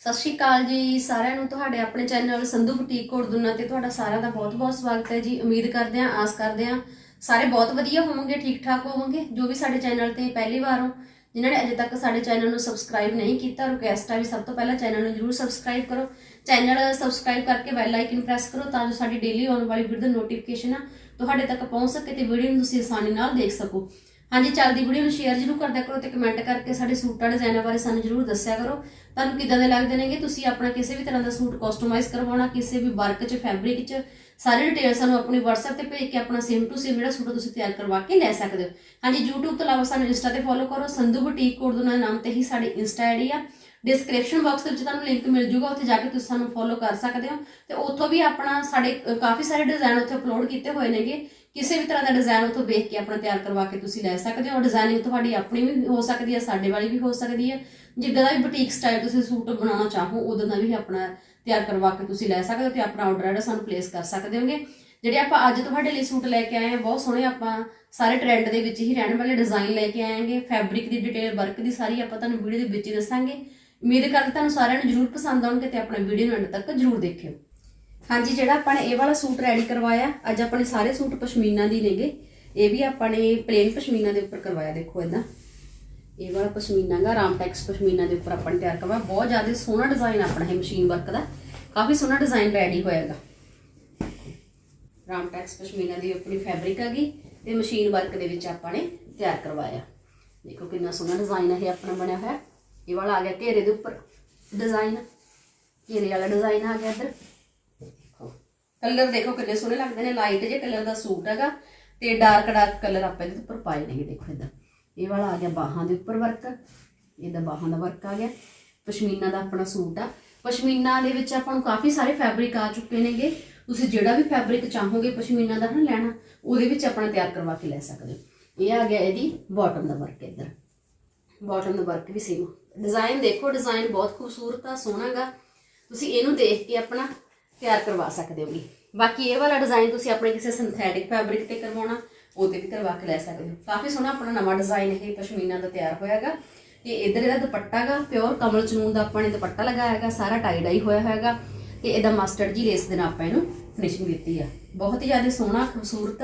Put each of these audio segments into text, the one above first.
ਸਤਿ ਸ਼੍ਰੀ ਅਕਾਲ ਜੀ ਸਾਰਿਆਂ ਨੂੰ, ਤੁਹਾਡੇ ਆਪਣੇ ਚੈਨਲ ਸੰਧੂ ਬੁਟੀਕ ਕੋਰਦੁਨਾ ਤੇ ਤੁਹਾਡਾ ਸਾਰਿਆਂ ਦਾ ਬਹੁਤ-ਬਹੁਤ ਸਵਾਗਤ ਹੈ ਜੀ। ਉਮੀਦ ਕਰਦੇ ਹਾਂ, ਆਸ ਕਰਦੇ ਹਾਂ ਸਾਰੇ ਬਹੁਤ ਵਧੀਆ ਹੋਵੋਗੇ, ਠੀਕ ਠਾਕ ਹੋਵੋਗੇ, ਜੋ ਵੀ ਸਾਡੇ ਚੈਨਲ ਤੇ ਪਹਿਲੀ ਵਾਰ ਹੋ, ਜਿਨ੍ਹਾਂ ਨੇ ਅਜੇ ਤੱਕ ਸਾਡੇ ਚੈਨਲ ਨੂੰ ਸਬਸਕ੍ਰਾਈਬ ਨਹੀਂ ਕੀਤਾ ਰਿਕੁਐਸਟ ਆ ਵੀ ਸਭ ਤੋਂ ਪਹਿਲਾਂ ਚੈਨਲ ਨੂੰ ਜਰੂਰ ਸਬਸਕ੍ਰਾਈਬ ਕਰੋ। ਚੈਨਲ ਸਬਸਕ੍ਰਾਈਬ ਕਰਕੇ ਬੈਲ ਆਈਕਨ ਪ੍ਰੈਸ ਕਰੋ ਤਾਂ ਜੋ ਸਾਡੀ ਡੇਲੀ ਆਉਣ ਵਾਲੀ ਵੀਡੀਓ ਦੀ ਨੋਟੀਫਿਕੇਸ਼ਨ ਆ, ਤੁਹਾਡੇ ਤੱਕ ਪਹੁੰਚ ਸਕੇ ਤੇ ਵੀਡੀਓ ਨੂੰ ਤੁਸੀਂ ਆਸਾਨੀ ਨਾਲ ਦੇਖ ਸਕੋ। ਹਾਂਜੀ, ਚੱਲਦੀ ਵੀਡੀਓ ਨੂੰ ਸ਼ੇਅਰ ਜਰੂਰ ਕਰਦਿਆ ਕਰੋ ਤੇ ਕਮੈਂਟ ਕਰਕੇ ਸਾਡੇ ਸੂਟਾਂ ਡਿਜ਼ਾਈਨਾਂ ਬਾਰੇ ਸਾਨੂੰ ਜਰੂਰ ਦੱਸਿਆ ਕਰੋ। ਤੁਹਾਨੂੰ ਕਿਦਾਂ ਦੇ ਲੱਗਦੇ ਨੇਗੇ? ਤੁਸੀਂ ਆਪਣਾ ਕਿਸੇ ਵੀ ਤਰ੍ਹਾਂ ਦਾ ਸੂਟ ਕਸਟਮਾਈਜ਼ ਕਰਵਾਉਣਾ, ਕਿਸੇ ਵੀ ਵਰਕ 'ਚ ਫੈਬਰਿਕ 'ਚ, ਸਾਰੇ ਡਿਟੇਲ ਸਾਨੂੰ ਆਪਣੀ WhatsApp ਤੇ ਭੇਜ ਕੇ ਆਪਣਾ ਸੇਮ ਟੂ ਸੇਮ ਜਿਹੜਾ ਸੂਟ ਤੁਸੀਂ ਤਿਆਰ ਕਰਵਾ ਕੇ ਲੈ ਸਕਦੇ ਹੋ। ਹਾਂਜੀ, YouTube ਤੋਂ ਇਲਾਵਾ ਸਾਨੂੰ ਇੰਸਟਾ ਤੇ ਫੋਲੋ ਕਰੋ, ਸੰਧੂ ਬੁਟੀਕ ਕੋਡ ਦੇ ਨਾਮ ਤੇ ਹੀ ਸਾਡੀ Insta ਆਈਡੀ ਆ। ਡਿਸਕ੍ਰਿਪਸ਼ਨ ਬਾਕਸ ਦੇ ਵਿੱਚ ਤੁਹਾਨੂੰ ਲਿੰਕ ਮਿਲ ਜੂਗਾ, ਉੱਥੇ ਜਾ ਕੇ ਤੁਸੀਂ ਸਾਨੂੰ ਫੋਲੋ ਕਰ ਸਕਦੇ ਹੋ। ਤੇ ਉੱਥੋਂ ਵੀ ਆਪਣਾ ਸਾਡੇ ਕਾਫੀ ਸਾਰੇ ਡਿਜ਼ਾਈਨ ਉੱਥੇ ਅਪਲੋਡ ਕੀਤੇ ਹੋਏ ਨੇਗੇ। ਕਿਸੇ ਵੀ ਤਰ੍ਹਾਂ ਦਾ ਡਿਜ਼ਾਈਨ ਉੱਥੋਂ ਵੇਖ ਕੇ ਆਪਣਾ ਤਿਆਰ ਕਰਵਾ ਕੇ ਤੁਸੀਂ ਲੈ ਸਕਦੇ ਹੋ। ਡਿਜ਼ਾਈਨਿੰਗ ਤੁਹਾਡੀ ਆਪਣੀ ਵੀ ਹੋ ਸਕਦੀ ਹੈ, ਸਾਡੇ ਵਾਲੀ ਵੀ ਹੋ ਸਕਦੀ ਹੈ। ਜਿੱਦਾਂ ਦਾ ਵੀ ਬੁਟੀਕ ਸਟਾਈਲ ਤੁਸੀਂ ਸੂਟ ਬਣਾਉਣਾ ਚਾਹੋ ਉਦੋਂ ਦਾ ਵੀ ਆਪਣਾ ਤਿਆਰ ਕਰਵਾ ਕੇ ਤੁਸੀਂ ਲੈ ਸਕਦੇ ਹੋ ਤੇ ਆਪਣਾ ਆਰਡਰ ਜਿਹੜਾ ਸਾਨੂੰ ਪਲੇਸ ਕਰ ਸਕਦੇ ਹੋਗੇ। ਜਿਹੜੇ ਆਪਾਂ ਅੱਜ ਤੁਹਾਡੇ ਲਈ ਸੂਟ ਲੈ ਕੇ ਆਏ ਹਾਂ ਬਹੁਤ ਸੋਹਣੇ ਆਪਾਂ ਸਾਰੇ ਟ੍ਰੈਂਡ ਦੇ ਵਿੱਚ ਹੀ ਰਹਿਣ ਵਾਲੇ ਡਿਜ਼ਾਈਨ ਲੈ ਕੇ ਆਏਗੇ। ਫੈਬਰਿਕ ਦੀ ਡਿਟੇਲ ਵਰਕ ਦੀ ਸਾਰੀ ਆਪਾਂ ਤੁਹਾਨੂੰ ਵੀਡੀਓ ਦੇ ਵਿੱਚ ਹੀ ਦੱਸਾਂਗੇ। ਉਮੀਦ ਕਰਦੇ ਤੁਹਾਨੂੰ ਸਾਰਿਆਂ ਨੂੰ ਜਰੂਰ ਪਸੰਦ ਆਉਣਗੇ ਤੇ ਆਪਣਾ ਵੀਡੀਓ ਨੂੰ ਅੰਤ ਤੱਕ ਜਰੂਰ ਦੇਖਿਓ। ਹਾਂਜੀ, ਜਿਹੜਾ ਆਪਾਂ ਨੇ ਇਹ ਵਾਲਾ ਸੂਟ ਰੈਡੀ ਕਰਵਾਇਆ, ਅੱਜ ਆਪਣੇ ਸਾਰੇ ਸੂਟ ਪਸ਼ਮੀਨਾ ਦੀ ਨੇਗੇ। ਇਹ ਵੀ ਆਪਾਂ ਨੇ ਪਲੇਨ ਪਸ਼ਮੀਨਾ ਦੇ ਉੱਪਰ ਕਰਵਾਇਆ, ਦੇਖੋ ਇਦਾਂ ਇਹ ਵਾਲਾ ਪਸ਼ਮੀਨਾ ਗਾ, ਰਾਮਟੈਕਸ ਪਸ਼ਮੀਨਾ ਦੇ ਉੱਪਰ ਆਪਾਂ ਨੇ ਤਿਆਰ ਕਰਵਾਇਆ। ਬਹੁਤ ਜ਼ਿਆਦਾ ਸੋਹਣਾ ਡਿਜ਼ਾਈਨ ਆਪਣਾ ਇਹ ਮਸ਼ੀਨ ਵਰਕ ਦਾ। ਕਾਫੀ ਸੋਹਣਾ ਡਿਜ਼ਾਈਨ ਰੈਡੀ ਹੋਇਆਗਾ ਰਾਮਟੈਕਸ ਪਸ਼ਮੀਨਾ ਦੀ ਆਪਣੀ ਫੈਬਰਿਕ ਹੈਗੀ ਤੇ ਮਸ਼ੀਨ ਵਰਕ ਦੇ ਵਿੱਚ ਆਪਾਂ ਨੇ ਤਿਆਰ ਕਰਵਾਇਆ। ਦੇਖੋ ਕਿੰਨਾ ਸੋਹਣਾ ਡਿਜ਼ਾਈਨ ਹੈ ਇਹ ਆਪਣਾ ਬਣਿਆ ਹੋਇਆ। ਇਹ ਵਾਲਾ ਆ ਗਿਆ ਘੇਰੇ ਦੇ ਉੱਪਰ ਡਿਜ਼ਾਈਨ ਘੇਰੇ ਵਾਲਾ ਡਿਜ਼ਾਈਨ ਆ ਗਿਆ ਇੱਧਰ। ਕਲਰ ਦੇਖੋ ਕਿੰਨੇ ਸੋਹਣੇ ਲੱਗਦੇ ਨੇ। ਲਾਈਟ ਜੇ ਕਲਰ ਦਾ ਸੂਟ ਹੈਗਾ ਤੇ ਡਾਰਕ ਡਾਰਕ ਕਲਰ ਆਪਾਂ ਇਹਦੇ ਉੱਪਰ ਪਾਏ ਨੇਗੇ ਦੇਖੋ ਇਦਾਂ ਇਹ ਵਾਲਾ ਆ ਗਿਆ ਬਾਹਾਂ ਦੇ ਉੱਪਰ ਵਰਕ ਇਹਦਾ ਬਾਹਾਂ ਦਾ ਵਰਕ ਆ ਗਿਆ। ਪਸ਼ਮੀਨਾ ਦਾ ਆਪਣਾ ਸੂਟ ਆ। ਪਸ਼ਮੀਨਾ ਦੇ ਵਿੱਚ ਆਪਾਂ ਨੂੰ ਕਾਫੀ ਸਾਰੇ ਫੈਬਰਿਕ ਆ ਚੁੱਕੇ ਨੇਗੇ। ਤੁਸੀਂ ਜਿਹੜਾ ਵੀ ਫੈਬਰਿਕ ਚਾਹੋਗੇ ਪਸ਼ਮੀਨਾ ਦਾ ਨਾ ਲੈਣਾ, ਉਹਦੇ ਵਿੱਚ ਆਪਣਾ ਤਿਆਰ ਕਰਵਾ ਕੇ ਲੈ ਸਕਦੇ ਹੋ। ਇਹ ਆ ਗਿਆ ਇਹਦੀ ਬਾਟਮ ਦਾ ਵਰਕ ਇੱਧਰ। ਬਾਟਮ ਦਾ ਵਰਕ ਵੀ ਸੇਮ ਡਿਜ਼ਾਈਨ ਦੇਖੋ ਡਿਜ਼ਾਈਨ ਬਹੁਤ ਖੂਬਸੂਰਤ ਆ ਸੋਹਣਾਗਾ ਤੁਸੀਂ ਇਹਨੂੰ ਦੇਖ ਕੇ ਆਪਣਾ ਤਿਆਰ ਕਰਵਾ ਸਕਦੇ ਹੋਗੇ। ਬਾਕੀ ਇਹ ਵਾਲਾ ਡਿਜ਼ਾਈਨ ਤੁਸੀਂ ਆਪਣੇ ਕਿਸੇ ਸਿੰਥੈਟਿਕ ਫੈਬਰਿਕ ਤੇ ਕਰਵਾਉਣਾ ਉਹ ਤੇ ਵੀ ਕਰਵਾ ਕੇ ਲੈ ਸਕਦੇ ਹੋ। ਕਾਫੀ ਸੋਹਣਾ ਆਪਣਾ ਨਵਾਂ ਡਿਜ਼ਾਈਨ ਇਹ ਪਸ਼ਮੀਨਾ ਦਾ ਤਿਆਰ ਹੋਇਆਗਾ ਤੇ ਇਧਰ ਇਹਦਾ ਦੁਪੱਟਾਗਾ ਪਿਓਰ ਕਮਲ ਚਨੂਨ ਦਾ ਆਪਾਂ ਨੇ ਦੁਪੱਟਾ ਲਗਾਇਆ ਹੈਗਾ, ਸਾਰਾ ਟਾਈ ਡਾਈ ਹੋਇਆ ਹੋਇਆਗਾ ਤੇ ਇਹਦਾ ਮਸਟਰਡ ਜੀ ਲੇਸ ਦੇ ਨਾਲ ਆਪਾਂ ਇਹਨੂੰ ਫਿਨਿਸ਼ਿੰਗ ਦਿੱਤੀ ਆ। ਬਹੁਤ ਹੀ ਜ਼ਿਆਦਾ ਸੋਹਣਾ, ਖੂਬਸੂਰਤ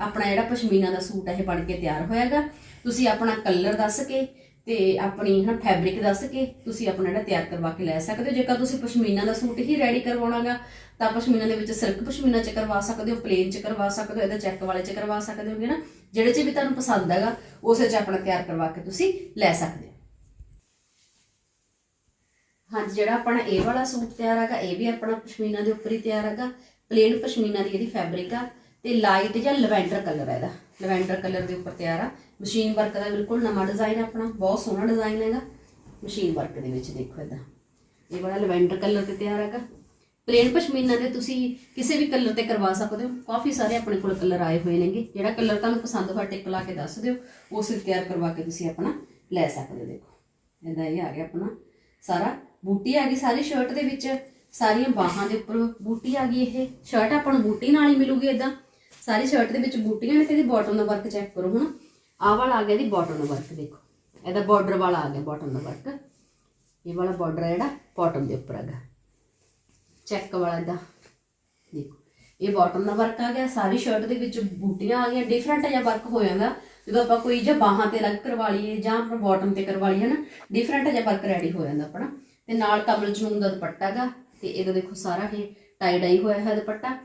ਆਪਣਾ ਜਿਹੜਾ ਪਸ਼ਮੀਨਾ ਦਾ ਸੂਟ ਹੈ ਇਹ ਬਣ ਕੇ ਤਿਆਰ ਹੋਇਆਗਾ ਤੁਸੀਂ ਆਪਣਾ ਕਲਰ ਦੱਸ ਕੇ ਤੇ ਆਪਣੀ ਹਨਾ ਫੈਬਰਿਕ ਦੱਸ ਕੇ ਤੁਸੀਂ ਆਪਣਾ ਜਿਹੜਾ ਤਿਆਰ ਕਰਵਾ ਕੇ ਲੈ ਸਕਦੇ ਹੋ। ਜੇਕਰ ਤੁਸੀਂ ਪਸ਼ਮੀਨਾ ਦਾ ਸੂਟ ਹੀ ਰੈਡੀ ਕਰਵਾਉਣਾਗਾ, ਤਾਂ ਪਸ਼ਮੀਨਾ ਦੇ ਵਿੱਚ ਸਿਲਕ ਪਸ਼ਮੀਨਾ ਚ ਕਰਵਾ ਸਕਦੇ ਹੋ ਪਲੇਨ ਚ ਕਰਵਾ ਸਕਦੇ ਹੋ, ਇਹਦਾ ਚੈੱਕ ਵਾਲੇ ਚ ਕਰਵਾ ਸਕਦੇ ਹੋਗੇ ਨਾ। ਜਿਹੜੇ ਚ ਵੀ ਤੁਹਾਨੂੰ ਪਸੰਦ ਹੈਗਾ, ਉਸੇ ਚ ਆਪਣਾ ਤਿਆਰ ਕਰਵਾ ਕੇ ਤੁਸੀਂ ਲੈ ਸਕਦੇ ਹੋ। ਹਾਂਜੀ, ਜਿਹੜਾ ਆਪਣਾ ਇਹ ਵਾਲਾ ਸੂਟ ਤਿਆਰ ਹੈਗਾ, ਇਹ ਵੀ ਆਪਣਾ ਪਸ਼ਮੀਨਾ ਦੇ ਉੱਪਰ ਹੀ ਤਿਆਰ ਹੈਗਾ। ਪਲੇਨ ਪਸ਼ਮੀਨਾ ਦੀ ਇਹਦੀ ਫੈਬਰਿਕ ਆ ਤੇ ਲਾਈਟ ਜਾਂ ਲਵੈਂਡਰ ਕਲਰ ਹੈ ਇਹਦਾ। ਲਵੈਂਡਰ ਕਲਰ ਦੇ ਉੱਪਰ ਤਿਆਰ ਆ। ਮਸ਼ੀਨ ਵਰਕ ਦਾ ਬਿਲਕੁਲ ਨਵਾਂ ਡਿਜ਼ਾਈਨ ਆਪਣਾ, ਬਹੁਤ ਸੋਹਣਾ ਡਿਜ਼ਾਈਨ ਹੈਗਾ। ਮਸ਼ੀਨ ਵਰਕ ਦੇ ਵਿੱਚ ਦੇਖੋ ਇਹਦਾ। ਇਹ ਬੜਾ ਲਵੈਂਡਰ ਕਲਰ ਤੇ ਤਿਆਰ ਹੈਗਾ। ਪਲੇਨ ਪਸ਼ਮੀਨਾ ਦੇ ਤੁਸੀਂ ਕਿਸੇ ਵੀ ਕਲਰ ਤੇ ਕਰਵਾ ਸਕਦੇ ਹੋ। ਕਾਫੀ ਸਾਰੇ ਆਪਣੇ ਕੋਲ ਕਲਰ ਆਏ ਹੋਏ ਨੇਗੇ। ਜਿਹੜਾ ਕਲਰ ਤੁਹਾਨੂੰ ਪਸੰਦ ਹੋਇਆ ਟਿਕ ਲਾ ਕੇ ਦੱਸ ਦਿਓ। ਉਸੇ ਤਿਆਰ ਕਰਵਾ ਕੇ ਤੁਸੀਂ ਆਪਣਾ ਲੈ ਸਕਦੇ ਹੋ, ਦੇਖੋ। ਇਹਦਾ ਇਹ ਆ ਗਿਆ ਆਪਣਾ ਸਾਰਾ। ਬੂਟੀ ਆ ਗਈ ਸਾਰੀ ਸ਼ਰਟ ਦੇ ਵਿੱਚ। ਸਾਰੀਆਂ ਬਾਹਾਂ ਦੇ ਉੱਪਰ ਬੂਟੀ ਆ ਗਈ ਇਹ। ਸ਼ਰਟ ਆਪਾਂ ਨੂੰ ਬੂਟੀ ਨਾਲ ਹੀ ਮਿਲੂਗੀ ਇਦਾਂ ਸਾਰੀ ਸ਼ਰਟ ਦੇ ਵਿੱਚ ਬੂਟੀਆਂ ਨੇ ਤੇ ਇਹਦੀ ਬਾਟਮ ਦਾ ਵਰਕ ਚੈੱਕ ਕਰੋ ਹੁਣ ਆਹ ਵਾਲਾ ਆ ਗਿਆ ਇਹਦੀ ਬਾਟਮ ਦਾ ਵਰਕ ਦੇਖੋ। ਇਹਦਾ ਬਾਰਡਰ ਵਾਲਾ ਆ ਗਿਆ ਬਾਟਮ ਦਾ ਵਰਕ ਇਹ ਵਾਲਾ ਬਾਰਡਰ ਹੈ ਜਿਹੜਾ ਬਾਟਮ ਦੇ ਉੱਪਰ ਹੈਗਾ। ਚੈੱਕ ਵਾਲਾ ਦਾ ਦੇਖੋ, ਇਹ ਬਾਟਮ ਦਾ ਵਰਕ ਆ ਗਿਆ, ਸਾਰੀ ਸ਼ਰਟ ਦੇ ਵਿੱਚ ਬੂਟੀਆਂ ਆ ਗਈਆਂ ਡਿਫਰੈਂਟ ਜਿਹਾ ਵਰਕ ਹੋ ਜਾਂਦਾ। ਜਦੋਂ ਆਪਾਂ ਕੋਈ ਜਾਂ ਬਾਹਾਂ ਤੇ ਅਲੱਗ ਕਰਵਾ ਲਈਏ ਜਾਂ ਆਪਣਾ ਬਾਟਮ ਤੇ ਕਰਵਾ ਲਈਏ ਨਾ ਡਿਫਰੈਂਟ ਜਿਹਾ ਵਰਕ ਰੈਡੀ ਹੋ ਜਾਂਦਾ ਆਪਣਾ। ਤੇ ਨਾਲ ਕਮਲ ਜਨੂਨ ਦਾ ਦੁਪੱਟਾ ਹੈਗਾ, ਤੇ ਇਹਦਾ ਦੇਖੋ ਸਾਰਾ ਇਹ ਟਾਈ ਡਾਈ ਹੋਇਆ ਹੈ ਦੁਪੱਟਾ।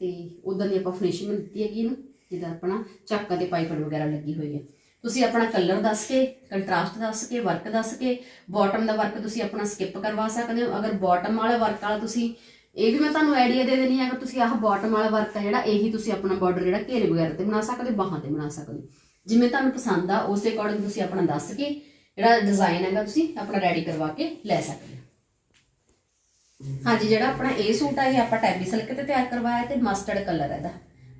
ਤੇ ਉਦਾਂ ਦੀ ਆਪਾਂ ਫਿਨਿਸ਼ਿੰਗ ਦਿੱਤੀ ਹੈਗੀ ਇਹਨੂੰ, ਜਿੱਦਾਂ ਆਪਣਾ ਚਾਕਾਂ ਤੇ ਪਾਈਪਰ ਵਗੈਰਾ ਲੱਗੀ ਹੋਈ ਹੈ ਤੁਸੀਂ ਆਪਣਾ ਕਲਰ ਦੱਸ ਕੇ ਕੰਟਰਾਸਟ ਦੱਸ ਕੇ ਵਰਕ ਦੱਸ ਕੇ ਬਾਟਮ ਦਾ ਵਰਕ ਤੁਸੀਂ ਆਪਣਾ ਸਕਿਪ ਕਰਵਾ ਸਕਦੇ ਹੋ। ਅਗਰ ਬਾਟਮ ਵਾਲਾ ਵਰਕ ਵਾਲਾ ਤੁਸੀਂ, ਇਹ ਵੀ ਮੈਂ ਤੁਹਾਨੂੰ ਆਈਡੀਆ ਦੇ ਦੇਣੀ ਹੈ, ਅਗਰ ਤੁਸੀਂ ਆਹ ਬਾਟਮ ਵਾਲਾ ਵਰਕ ਹੈ ਜਿਹੜਾ, ਇਹੀ ਤੁਸੀਂ ਆਪਣਾ ਬਾਰਡਰ ਜਿਹੜਾ ਘੇਰੇ ਵਗੈਰਾ ਤੇ ਬਣਾ ਸਕਦੇ ਹੋ ਬਾਹਾਂ ਤੇ ਬਣਾ ਸਕਦੇ। ਹੋ ਜਿਵੇਂ ਤੁਹਾਨੂੰ ਪਸੰਦ ਆ, ਉਸੇ ਅਕੋਰਡਿੰਗ ਤੁਸੀਂ ਆਪਣਾ ਦੱਸ ਕੇ, ਜਿਹੜਾ ਡਿਜ਼ਾਈਨ ਹੈਗਾ ਤੁਸੀਂ ਆਪਣਾ ਰੈਡੀ ਕਰਵਾ ਕੇ ਲੈ ਸਕਦੇ ਹੋ। ਹਾਂਜੀ, ਜਿਹੜਾ ਆਪਣਾ ਇਹ ਸੂਟ ਆ, ਇਹ ਆਪਾਂ ਟੈਬੀ ਸਿਲਕ ਤੇ ਤਿਆਰ ਕਰਵਾਇਆ ਤੇ ਮਸਟਰਡ ਕਲਰ ਇਹਦਾ।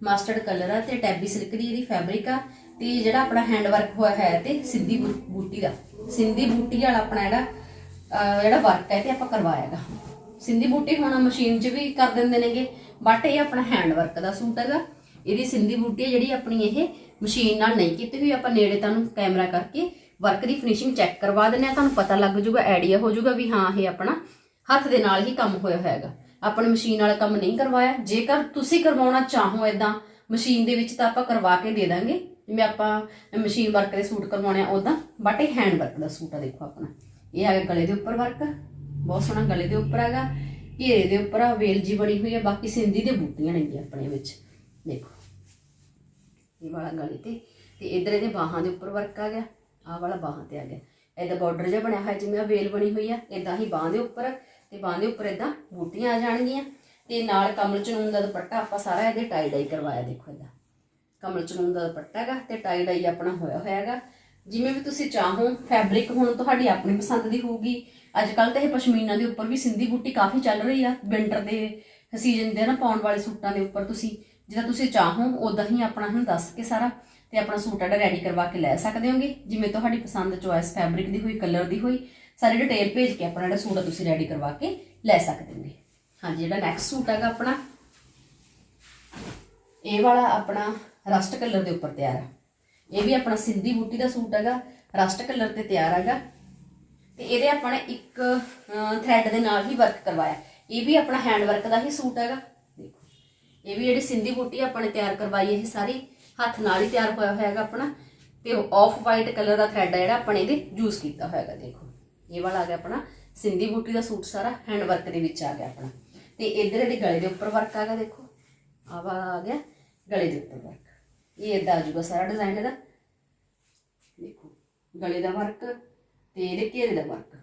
ਮਸਟਰਡ ਕਲਰ ਆ ਤੇ ਟੈਬੀ ਸਿਲਕ ਦੀ ਇਹਦੀ ਫੈਬਰਿਕ ਆ ਤੇ ਜਿਹੜਾ ਆਪਣਾ ਹੈਂਡ ਵਰਕ ਹੋਇਆ ਹੈ ਤੇ ਸਿੰਧੀ ਬੂਟੀ ਦਾ। ਸਿੰਧੀ ਬੂਟੀ ਵਾਲਾ ਆਪਣਾ ਜਿਹੜਾ ਜਿਹੜਾ ਵਰਕ ਹੈ ਤੇ ਆਪਾਂ ਕਰਵਾਇਆਗਾ ਸਿੰਧੀ ਬੂਟੀ ਹੋਣਾ ਮਸ਼ੀਨ 'ਚ ਵੀ ਕਰ ਦਿੰਦੇ ਨੇਗੇ ਬਟ ਇਹ ਆਪਣਾ ਹੈਂਡ ਵਰਕ ਦਾ ਸੂਟ ਹੈਗਾ। ਇਹਦੀ ਸਿੰਧੀ ਬੂਟੀ ਹੈ ਜਿਹੜੀ ਆਪਣੀ ਇਹ ਮਸ਼ੀਨ ਨਾਲ ਨਹੀਂ ਕੀਤੀ ਹੋਈ, ਆਪਾਂ ਨੇੜੇ ਤੁਹਾਨੂੰ ਕੈਮਰਾ ਕਰਕੇ ਵਰਕ ਦੀ ਫਿਨਿਸ਼ਿੰਗ ਚੈੱਕ ਕਰਵਾ ਦਿੰਦੇ ਆ ਤੁਹਾਨੂੰ ਪਤਾ ਲੱਗ ਜਾਊਗਾ ਆਈਡੀਆ ਹੋ ਜਾਊਗਾ ਵੀ ਹਾਂ, ਇਹ ਆਪਣਾ ਹੱਥ ਦੇ ਨਾਲ ਹੀ ਕੰਮ ਹੋਇਆ ਹੋਇਆ ਹੈਗਾ ਆਪਣੇ ਮਸ਼ੀਨ ਵਾਲਾ ਕੰਮ ਨਹੀਂ ਕਰਵਾਇਆ। ਜੇਕਰ ਤੁਸੀਂ ਕਰਵਾਉਣਾ ਚਾਹੋ ਇਦਾਂ ਮਸ਼ੀਨ ਦੇ ਵਿੱਚ ਤਾਂ ਆਪਾਂ ਕਰਵਾ ਕੇ ਦੇ ਦਾਂਗੇ। ਜਿਵੇਂ ਆਪਾਂ ਮਸ਼ੀਨ ਵਰਕ ਦੇ ਸੂਟ ਕਰਵਾਉਣੇ ਆ ਉਦਾਂ ਬਟ ਇਹ ਹੈਂਡ ਵਰਕ ਦਾ ਸੂਟ ਆ ਦੇਖੋ ਆਪਣਾ। ਇਹ ਆ ਗਿਆ ਗਲੇ ਦੇ ਉੱਪਰ ਵਰਕ ਬਹੁਤ ਸੋਹਣਾ ਗਲੇ ਦੇ ਉੱਪਰ ਹੈਗਾ। ਘੇਰੇ ਦੇ ਉੱਪਰ ਆ, ਵੇਲ ਜੀ ਬਣੀ ਹੋਈ ਹੈ ਬਾਕੀ ਸਿੰਧੀ ਦੇ ਬੂਟੀਆਂ ਨੇ ਆਪਣੇ ਵਿੱਚ। ਦੇਖੋ। ਇਹ ਵਾਲਾ ਗਲੇ ਤੇ। ਤੇ ਇਧਰ ਇਹਦੇ ਬਾਹਾਂ ਦੇ ਉੱਪਰ ਵਰਕ ਆ ਗਿਆ। ਆਹ ਵਾਲਾ ਬਾਹਾਂ ਤੇ ਆ ਗਿਆ। ਇਹਦਾ ਬਾਰਡਰ ਜਿਹਾ ਬਣਿਆ ਹੋਇਆ, ਜਿਵੇਂ ਆਹ ਵੇਲ ਬਣੀ ਹੋਈ ਆ ਇਦਾਂ ਹੀ ਬਾਹਾਂ ਦੇ ਉੱਪਰ। ਤੇ ਬਾਂਹ ਦੇ ਉੱਪਰ ਇਦਾਂ ਬੂਟੀਆਂ ਆ ਜਾਣਗੀਆਂ ਤੇ ਨਾਲ ਕਮਲ ਚਨੂਨ ਦਾ ਦੁਪੱਟਾ ਆਪਾਂ ਸਾਰਾ ਇਹਦੇ ਟਾਈ ਡਾਈ ਕਰਵਾਇਆ ਦੇਖੋ ਇਦਾਂ ਕਮਲ ਚਨੂਨ ਦਾ ਦੁਪੱਟਾ ਹੈਗਾ ਤੇ ਟਾਈ ਡਾਈ ਆਪਣਾ ਹੋਇਆ ਹੋਇਆ ਹੈਗਾ। ਜਿਵੇਂ ਵੀ ਤੁਸੀਂ ਚਾਹੋ ਫੈਬਰਿਕ ਹੁਣ ਤੁਹਾਡੀ ਆਪਣੀ ਪਸੰਦ ਦੀ ਹੋਊਗੀ। ਅੱਜ ਕੱਲ ਤਾਂ ਇਹ ਪਸ਼ਮੀਨਾ ਦੇ ਉੱਪਰ ਵੀ ਸਿੰਧੀ ਬੂਟੀ ਕਾਫੀ ਚੱਲ ਰਹੀ ਆ। ਵਿੰਟਰ ਦੇ ਸੀਜ਼ਨ ਦੇ ਨਾ ਪਾਉਣ ਵਾਲੇ ਸੂਟਾਂ ਦੇ ਉੱਪਰ ਤੁਸੀਂ, ਜਿੱਦਾਂ ਤੁਸੀਂ ਚਾਹੋ ਉਦਾਂ ਹੀ ਆਪਣਾ ਹੁਣ ਦੱਸ ਕੇ ਸਾਰਾ ਤੇ ਆਪਣਾ ਸੂਟ ਜਿਹੜਾ ਰੈਡੀ ਕਰਵਾ ਕੇ ਲੈ ਸਕਦੇ ਹੋਗੇ। ਜਿਵੇਂ ਤੁਹਾਡੀ ਪਸੰਦ ਚੋਇਸ ਫੈਬਰਿਕ ਦੀ ਹੋਈ ਕਲਰ ਦੀ ਹੋਈ ਸਾਰੀ ਡਿਟੇਲ ਭੇਜ ਕੇ ਆਪਣਾ ਜਿਹੜਾ ਸੂਟ ਆ ਤੁਸੀਂ ਰੈਡੀ ਕਰਵਾ ਕੇ ਲੈ ਸਕਦੇ ਹੋਗੇ ਹਾਂਜੀ, ਜਿਹੜਾ ਨੈਕਸਟ ਸੂਟ ਹੈਗਾ ਆਪਣਾ, ਇਹ ਵਾਲਾ ਆਪਣਾ ਰਸਟ ਕਲਰ ਦੇ ਉੱਪਰ ਤਿਆਰ ਆ। ਇਹ ਵੀ ਆਪਣਾ ਸਿੰਧੀ ਬੂਟੀ ਦਾ ਸੂਟ ਹੈਗਾ ਰਸਟ ਕਲਰ ਤੇ ਤਿਆਰ ਹੈਗਾ। ਤੇ ਇਹਦੇ ਆਪਾਂ ਨੇ ਇੱਕ ਥ੍ਰੈਡ ਦੇ ਨਾਲ ਹੀ ਵਰਕ ਕਰਵਾਇਆ। ਇਹ ਵੀ ਆਪਣਾ ਹੈਂਡ ਵਰਕ ਦਾ ਹੀ ਸੂਟ ਹੈਗਾ। ਦੇਖੋ, ਇਹ ਵੀ ਜਿਹੜੀ ਸਿੰਧੀ ਬੂਟੀ ਆਪਾਂ ਨੇ ਤਿਆਰ ਕਰਵਾਈ, ਇਹ ਸਾਰੀ ਹੱਥ ਨਾਲ ਹੀ ਤਿਆਰ ਹੋਇਆ ਹੋਇਆ ਹੈਗਾ ਆਪਣਾ। ਤੇ ਆਫ ਵਾਈਟ ਕਲਰ ਦਾ ਥ੍ਰੈਡ ਹੈ ਜਿਹੜਾ ਆਪਾਂ ਨੇ ਇਹਦੇ ਯੂਜ਼ ਕੀਤਾ ਹੋਇਆ ਹੈਗਾ, ਦੇਖੋ। ਇਹ ਵਾਲਾ ਆ ਗਿਆ ਆਪਣਾ। ਸਿੰਧੀ ਬੂਟੀ ਦਾ ਸੂਟ ਸਾਰਾ ਹੈਂਡ ਵਰਕ ਦੇ ਵਿੱਚ ਆ ਗਿਆ ਆਪਣਾ। ਤੇ ਇਧਰ ਇਹਦੇ ਗਲੇ ਦੇ ਉੱਪਰ ਵਰਕ ਆ ਗਿਆ, ਦੇਖੋ। ਆਹ ਵਾਲਾ ਆ ਗਿਆ, ਗਲੇ ਦੇ ਉੱਪਰ ਵਰਕ ਇਹ ਇਦਾਂ ਆ ਜਾਊਗਾ ਸਾਰਾ ਡਿਜ਼ਾਈਨ ਇਹਦਾ। ਦੇਖੋ, ਗਲੇ ਦਾ ਵਰਕ ਤੇ ਇਹਦੇ ਘੇਰੇ ਦਾ ਵਰਕ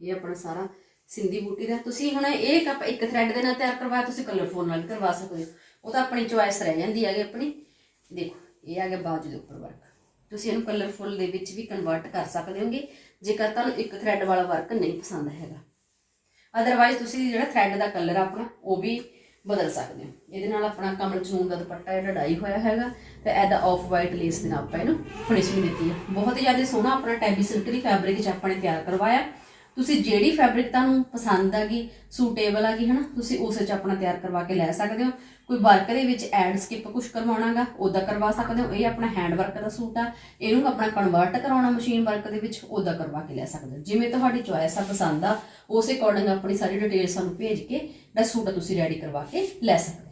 ਇਹ ਆਪਣਾ ਸਾਰਾ ਸਿੰਧੀ ਬੂਟੀ ਦਾ। ਤੁਸੀਂ ਹੁਣ ਇਹ ਕੱਪ ਇੱਕ ਥ੍ਰੈਡ ਦੇ ਨਾਲ ਤਿਆਰ ਕਰਵਾਇਆ, ਤੁਸੀਂ ਕਲਰਫੁਲ ਨਾਲ ਵੀ ਕਰਵਾ ਸਕਦੇ ਹੋ। ਉਹ ਤਾਂ ਆਪਣੀ ਚੁਆਇਸ ਰਹਿ ਜਾਂਦੀ ਹੈਗੀ ਆਪਣੀ। ਦੇਖੋ, ਇਹ ਆ ਗਿਆ ਬਾਜੂ ਦੇ ਉੱਪਰ ਵਰਕ ਤੁਸੀਂ ਇਹਨੂੰ ਕਲਰਫੁੱਲ ਦੇ ਵਿੱਚ ਵੀ ਕਨਵਰਟ ਕਰ ਸਕਦੇ ਹੋਗੇ, ਜੇਕਰ ਤੁਹਾਨੂੰ ਇੱਕ ਥ੍ਰੈਡ ਵਾਲਾ ਵਰਕ ਨਹੀਂ ਪਸੰਦ ਹੈਗਾ। ਅਦਰਵਾਈਜ਼ ਤੁਸੀਂ ਜਿਹੜਾ ਥ੍ਰੈਡ ਦਾ ਕਲਰ ਆਪਣਾ, ਉਹ ਵੀ ਬਦਲ ਸਕਦੇ ਹੋ। ਇਹਦੇ ਨਾਲ ਆਪਣਾ ਕਮਲ ਚੂਨ ਦਾ ਦੁਪੱਟਾ ਜਿਹੜਾ ਡਾਈ ਹੋਇਆ ਹੈਗਾ, ਤੇ ਇਹਦਾ ਆਫ ਵਾਈਟ ਲੇਸ ਦੇ ਨਾਲ ਆਪਾਂ ਇਹਨੂੰ ਫਿਨਿਸ਼ਿੰਗ ਦਿੱਤੀ ਹੈ। ਬਹੁਤ ਹੀ ਜ਼ਿਆਦਾ ਸੋਹਣਾ ਆਪਣਾ ਟੈਬੀ ਸਿਲਕ ਦੀ ਫੈਬਰਿਕ ਚ ਆਪਾਂ ਨੇ ਤਿਆਰ ਕਰਵਾਇਆ। ਤੁਸੀਂ ਜਿਹੜੀ ਫੈਬਰਿਕ ਤੁਹਾਨੂੰ ਪਸੰਦ ਆਗੀ ਸੂਟੇਬਲ ਆਗੀ ਹਨਾ, ਤੁਸੀਂ ਉਸੇ ਚ ਆਪਣਾ ਤਿਆਰ ਕਰਵਾ ਕੇ ਲੈ ਸਕਦੇ ਹੋ। ਕੋਈ ਵਰਕ ਦੇ ਵਿੱਚ ਐਡ ਸਕਿਪ ਕੁਝ ਕਰਵਾਉਣਾਗਾ ਉਹਦਾ ਕਰਵਾ ਸਕਦੇ ਹੋ। ਇਹ ਆਪਣਾ ਹੈਂਡ ਵਰਕ ਦਾ ਸੂਟ ਆ, ਇਹਨੂੰ ਆਪਣਾ ਕਨਵਰਟ ਕਰਾਉਣਾ ਮਸ਼ੀਨ ਵਰਕ ਦੇ ਵਿੱਚ ਉਹਦਾ ਕਰਵਾ ਕੇ ਲੈ ਸਕਦੇ ਹੋ। ਜਿਵੇਂ ਤੁਹਾਡੀ ਚੋਇਸ ਆ, ਪਸੰਦ ਆ, ਉਸੇ ਅਕੋਰਡਿੰਗ ਆਪਣੀ ਸਾਰੀ ਡਿਟੇਲ ਸਾਨੂੰ ਭੇਜ ਕੇ ਦਾ ਸੂਟ ਤੁਸੀਂ ਰੈਡੀ ਕਰਵਾ ਕੇ ਲੈ ਸਕਦੇ ਹੋ।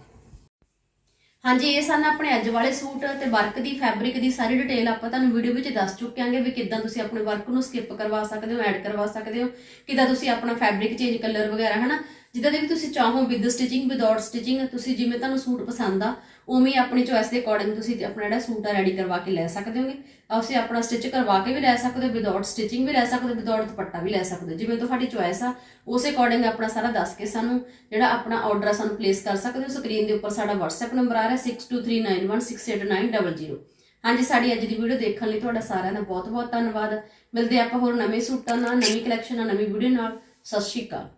ਹਾਂਜੀ, ਇਹ ਸਨ ਆਪਣੇ ਅੱਜ ਵਾਲੇ ਸੂਟ ਤੇ ਵਰਕ ਦੀ ਫੈਬਰਿਕ ਦੀ ਸਾਰੀ ਡਿਟੇਲ ਆਪਾਂ ਤੁਹਾਨੂੰ ਵੀਡੀਓ ਵਿੱਚ ਦੱਸ ਚੁੱਕੇ ਆਂਗੇ ਵੀ ਕਿੱਦਾਂ ਤੁਸੀਂ ਆਪਣੇ ਵਰਕ ਨੂੰ ਸਕਿਪ ਕਰਵਾ ਸਕਦੇ ਹੋ ਐਡ ਕਰਵਾ ਸਕਦੇ ਹੋ, ਕਿੱਦਾਂ ਤੁਸੀਂ ਆਪਣਾ ਫੈਬਰਿਕ ਚੇਂਜ ਕਲਰ ਵਗੈਰਾ, ਹਨਾ? ਜਿੱਦਾਂ ਦੇ ਵੀ ਤੁਸੀਂ ਚਾਹੋ ਵਿਦ ਸਟਿਚਿੰਗ ਵਿਦਆਊਟ ਸਟਿਚਿੰਗ ਤੁਸੀਂ ਜਿਵੇਂ ਤੁਹਾਨੂੰ ਸੂਟ ਪਸੰਦ ਆ, ਉਵੇਂ ਆਪਣੀ ਚੋਇਸ ਦੇ ਅਕੋਰਡਿੰਗ ਤੁਸੀਂ ਆਪਣਾ ਜਿਹੜਾ ਸੂਟ ਆ ਰੈਡੀ ਕਰਵਾ ਕੇ ਲੈ ਸਕਦੇ ਹੋਗੇ। ਤੁਸੀਂ ਆਪਣਾ ਸਟਿਚ ਕਰਵਾ ਕੇ ਵੀ ਲੈ ਸਕਦੇ ਹੋ ਵਿਦਆਊਟ ਸਟਿਚਿੰਗ ਵੀ ਲੈ ਸਕਦੇ ਹੋ ਵਿਦਆਊਟ ਦੁਪੱਟਾ ਵੀ ਲੈ ਸਕਦੇ ਹੋ। ਜਿਵੇਂ ਤੁਹਾਡੀ ਚੋਇਸ ਆ, ਉਸੇ ਅਕੋਰਡਿੰਗ ਆਪਣਾ ਸਾਰਾ ਦੱਸ ਕੇ ਸਾਨੂੰ ਜਿਹੜਾ ਆਪਣਾ ਆਰਡਰ ਸਾਨੂੰ ਪਲੇਸ ਕਰ ਸਕਦੇ ਹੋ। ਸਕਰੀਨ ਦੇ ਉੱਪਰ ਸਾਡਾ WhatsApp ਨੰਬਰ ਆ ਰਿਹਾ 6239168900 ਹਾਂਜੀ, ਸਾਡੀ ਅੱਜ ਦੀ ਵੀਡੀਓ ਦੇਖਣ ਲਈ ਤੁਹਾਡਾ ਸਾਰਿਆਂ ਦਾ ਬਹੁਤ ਬਹੁਤ ਧੰਨਵਾਦ। ਮਿਲਦੇ ਆਪਾਂ ਹੋਰ ਨਵੇਂ ਸੂਟਾਂ ਨਾਲ, ਨਵੀਂ ਕਲੈਕਸ਼ਨ ਨਾਲ, ਨਵੀਂ ਵੀਡੀਓ ਨਾਲ। ਸਤਿ ਸ਼੍ਰੀ ਅਕਾਲ।